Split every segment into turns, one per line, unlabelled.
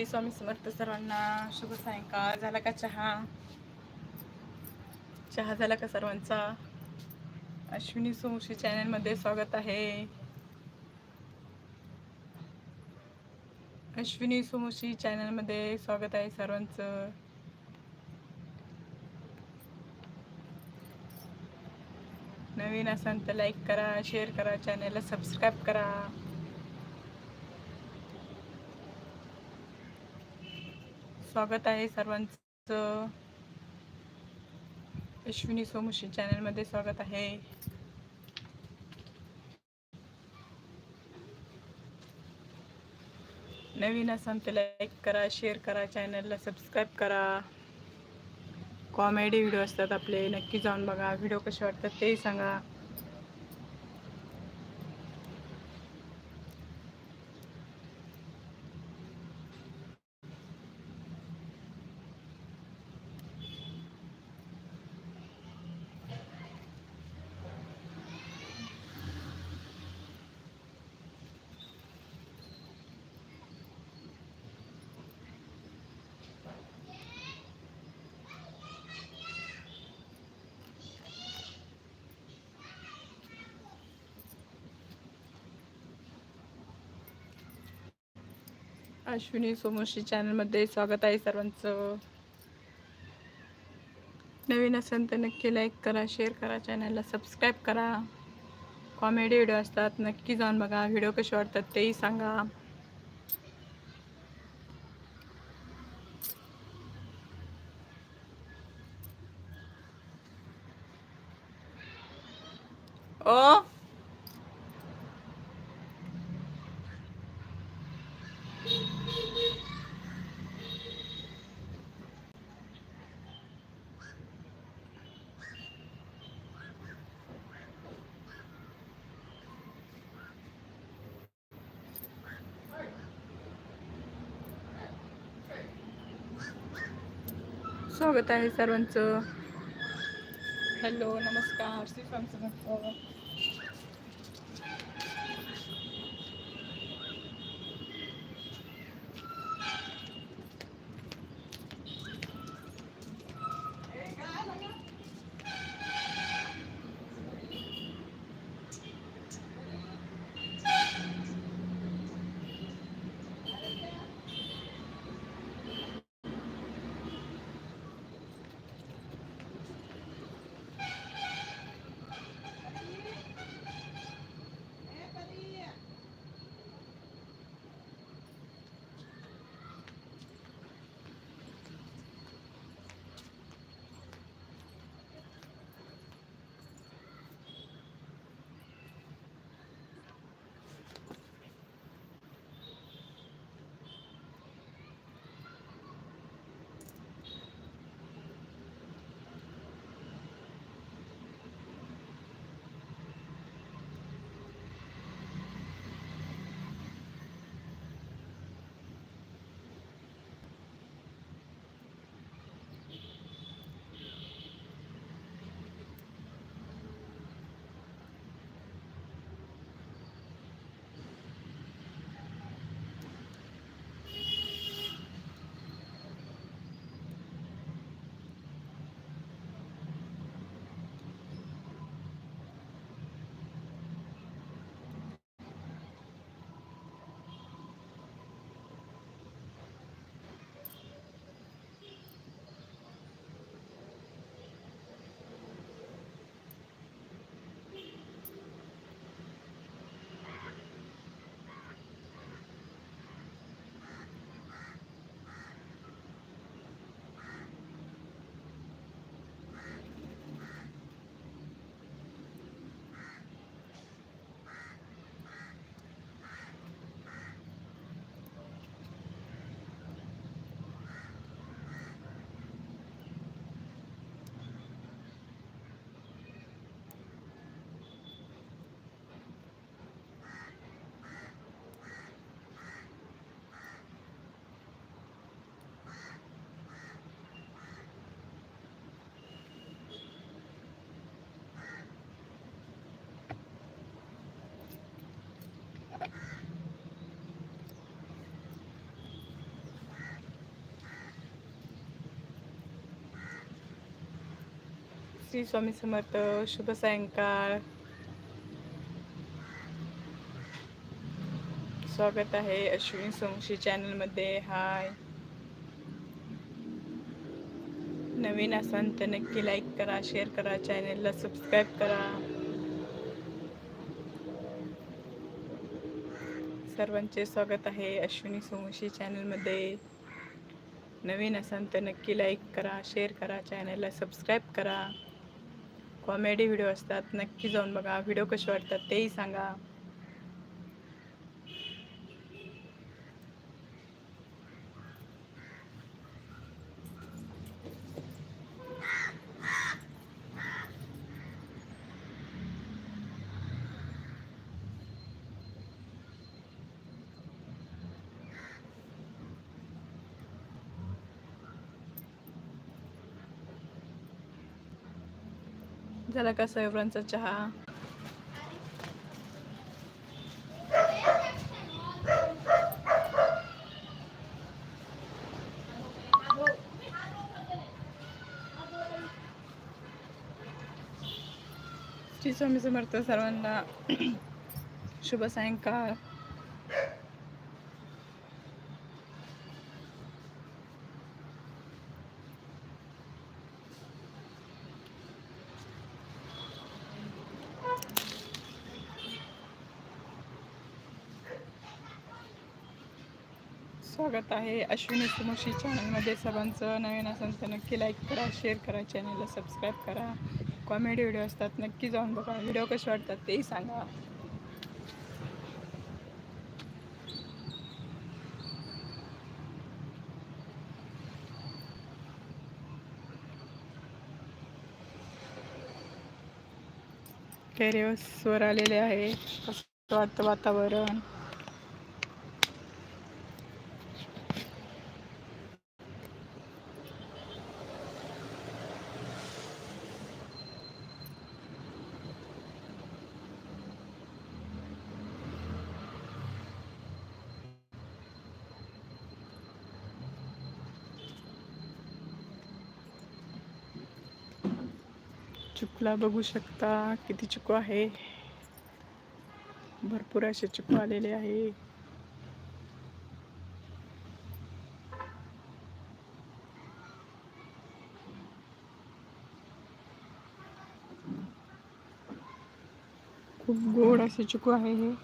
श्री स्वामी समर्थ सर्वांना शुभ सायंकाळ. झाला का चहा? चहा झाला का सर्वांचा? अश्विनी सोमशी चॅनलमध्ये स्वागत आहे. अश्विनी सोमशी चॅनलमध्ये स्वागत आहे सर्वांचं. नवीन असाल तर लाईक करा शेअर करा चॅनलला सबस्क्राईब करा. स्वागत आहे सर्वांचं. अश्विनी सोमुशी चॅनलमध्ये स्वागत आहे. नवीन असाल तर लाईक करा शेअर करा चॅनलला सबस्क्राईब करा. कॉमेडी व्हिडिओ असतात आपले नक्की जाऊन बघा. व्हिडिओ कसे वाटतात तेही सांगा. अश्विनी सोमोशी चॅनलमध्ये स्वागत आहे सर्वांचं. नवीन असेल तर नक्की लाईक करा शेअर करा चॅनलला सबस्क्राईब करा. कॉमेडी व्हिडिओ असतात नक्की जाऊन बघा. व्हिडिओ कसे वाटतात तेही सांगा. स्वागत आहे सर्वांचं. हॅलो नमस्कार. श्री स्वामी श्री स्वामी समर्थ शुभ सायंकाळ स्वागत आहे अश्विनी सोमशी चॅनलमध्ये हाय नवीन असाल तर नक्की लाईक करा शेअर करा चॅनलला सबस्क्राईब करा सर्वांचे स्वागत आहे अश्विनी सोमशी चॅनलमध्ये नवीन असाल तर नक्की लाईक करा शेअर करा चॅनलला सबस्क्राईब करा कॉमेडी व्हिडिओ असतात नक्की जाऊन बघा. व्हिडिओ कसे वाटतात तेही सांगा. झाला का सर्वांचा चहा? श्री स्वामी समर्थ सर्वांना शुभ सायंकाळ. स्वागत आहे अश्विनी सुमुशी चॅनलमध्ये. सर्वांचं नवीन असेल तर नक्की लाईक करा शेअर करा चॅनलला सबस्क्राईब करा. कॉमेडी व्हिडिओ असतात नक्की जाऊन बघा. व्हिडिओ कसे वाटतात तेही सांगा. टेरेसवर आलेले आहे. कसं वाटतं वातावरण. चिकूला बघू शकता. किती चिकू आहे. भरपूर असे चिकू आलेले आहे. खूप गोड असे चिकू आहे हे.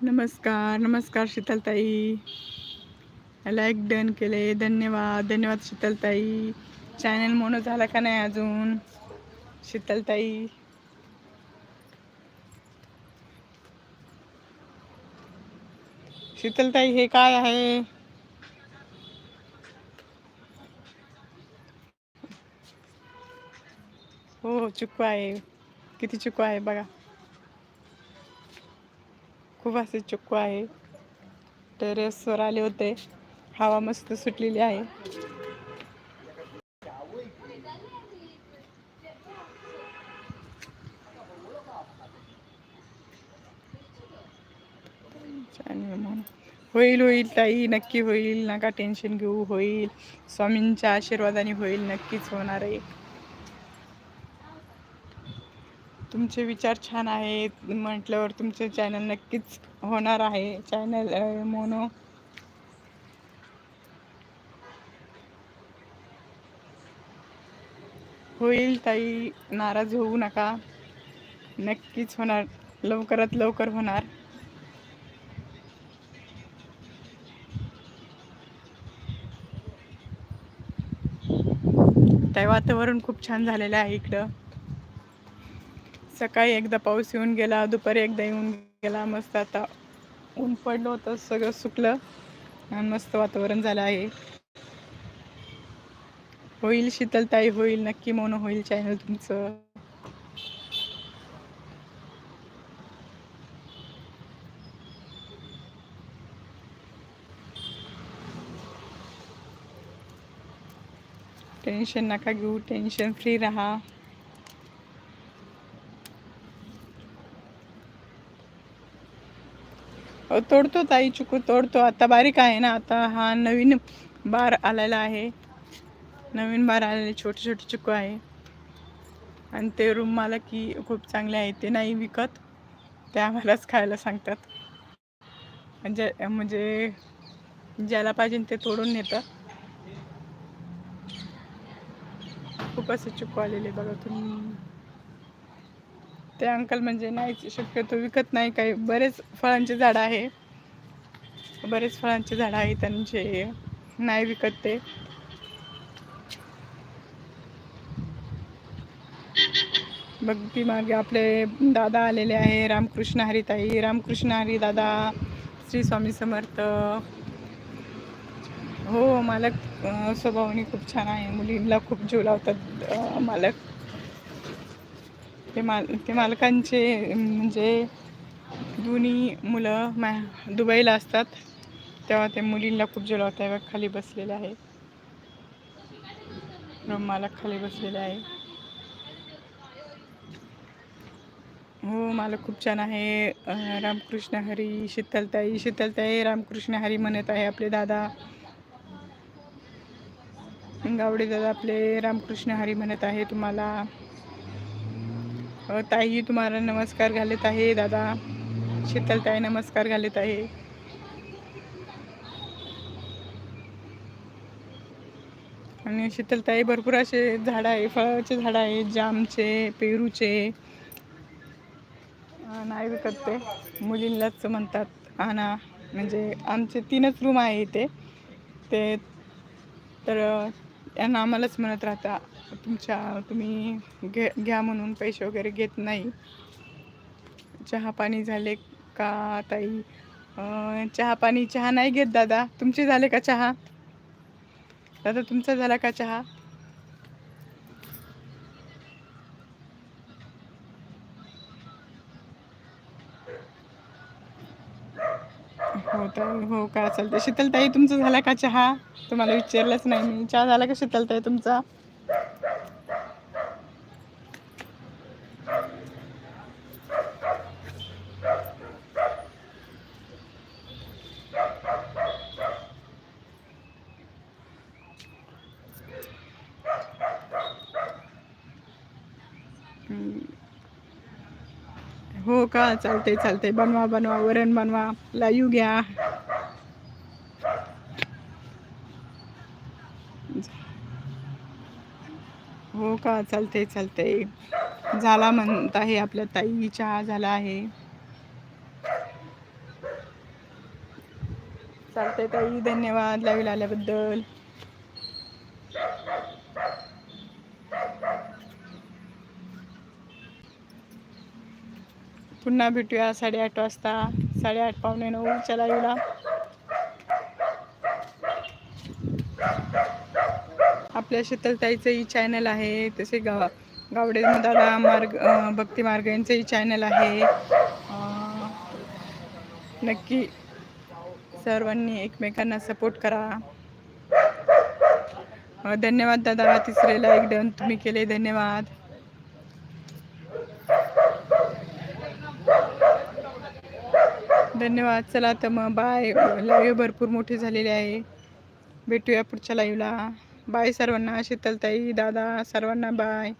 नमस्कार नमस्कार शीतलताई. लाईक डन केले धन्यवाद धन्यवाद शीतलताई. चॅनल मोनो झाला का नाही अजून? शीतलताई. शीतलताई हे काय आहे? हो, हो चुकू आहे. किती चुकू आहे बघा. खूप असे चिक्कू आहे टेरेसवर आले होते. हवा मस्त सुटलेली आहे. मग. होईल होईल ताई नक्की होईल. नका टेन्शन घेऊ होईल. स्वामींच्या आशीर्वादाने होईल नक्कीच होणार आहे. तुमचे विचार छान आहेत. म्हटल्यावर तुमचे चॅनल नक्कीच होणार आहे. चॅनल मोनो होईल ताई नाराज होऊ नका. नक्कीच होणार. लवकरात लवकर होणार. ताई वातावरण खूप छान झालेलं आहे इकडं. सकाळी एकदा पाऊस येऊन गेला दुपारी एकदा येऊन गेला मस्त आता ऊन पडलं होतं सगळं सुकलं आणि मस्त वातावरण झालं आहे. होईल शीतलताई होईल नक्की मोन होईल चॅनल तुमचं. टेन्शन नका घेऊ टेन्शन फ्री राहा. तोडतो ताई चुकू तोडतो. आता बारीक आहे ना आता हा नवीन बार आलेला आहे. नवीन बार आलेले छोटे छोटे चुकू आहे. आणि ते रूम मला की खूप चांगले आहे ते नाही विकत. ते आम्हालाच खायला सांगतात. म्हणजे म्हणजे ज्याला पाहिजे ते तोडून नेतात खूप असं चुकू आलेले बघा तुम्ही. ते अंकल म्हणजे नाही शक्यतो विकत नाही काही. बरेच फळांचे झाडं आहे. बरेच फळांचे झाडं आहे त्यांचे. नाही विकत ते. बघती मागे आपले दादा आलेले आहे रामकृष्ण हरिताई. रामकृष्ण हरी दादा श्री स्वामी समर्थ. हो मालक स्वभावनी स्वभावाने खूप छान आहे. मुलींना खूप जीव लावतात मालक. ते माल ते मालकांचे म्हणजे दोन्ही मुलं मा दुबईला असतात. तेव्हा ते मुलींना खूप जीव लावतात खाली बसलेले आहे मालक खाली बसलेले आहे. हो मला खूप छान आहे. रामकृष्ण हरी शीतलताई शीतलताई रामकृष्ण हरी म्हणत आहे आपले दादा. गावडे दादा आपले रामकृष्ण हरी म्हणत आहे तुम्हाला. ताई तुम्हाला नमस्कार घालत आहे दादा. शीतलताई नमस्कार घालत आहे. आणि शीतलताई भरपूर असे झाडं आहे फळाचे झाडं आहे जामचे पेरूचे. नाही विकत ते. मुलींलाच म्हणतात आणा. म्हणजे आमचे तीनच रूम आहे इथे. ते तर यांना आम्हालाच म्हणत राहता. तुमच्या तुम्ही घे घ्या म्हणून पैसे वगैरे घेत नाही. चहा पाणी झाले का ताई? चहा पाणी चहा नाही घेत दादा. तुमचे झाले का चहा? दादा तुमचा झाला का चहा? हो ताई हो का चालतं शीतलताई तुमचा झाला का चहा? तुम्हाला विचारलंच नाही मी. चहा झाला का शीतलताई तुमचा? हो का चालते चालते बनवा बनवा वरण बनवा लाईव घ्या हो का? चालते चालते झाला म्हणत आहे आपल्या ताई चहा झाला आहे. चालते ताई धन्यवाद लाईव्ह आल्याबद्दल. पुन्हा भेटूया साडेआठ वाजता. साडेआठ पावणे नऊच्या लाईव्हला आपल्या शीतलताईचंही चॅनल आहे तसे गा गावडे दादा मार्ग भक्ती मार्ग यांचंही चॅनल आहे. नक्की सर्वांनी एकमेकांना सपोर्ट करा. धन्यवाद दादा तिसरेला एक डन तुम्ही केले धन्यवाद. धन्यवाद चला तर मग बाय लाईव्ह भरपूर मोठी झालेली आहे. भेटूया पुढच्या लाईव्हला बाय सर्वांना शीतलताई दादा सर्वांना बाय.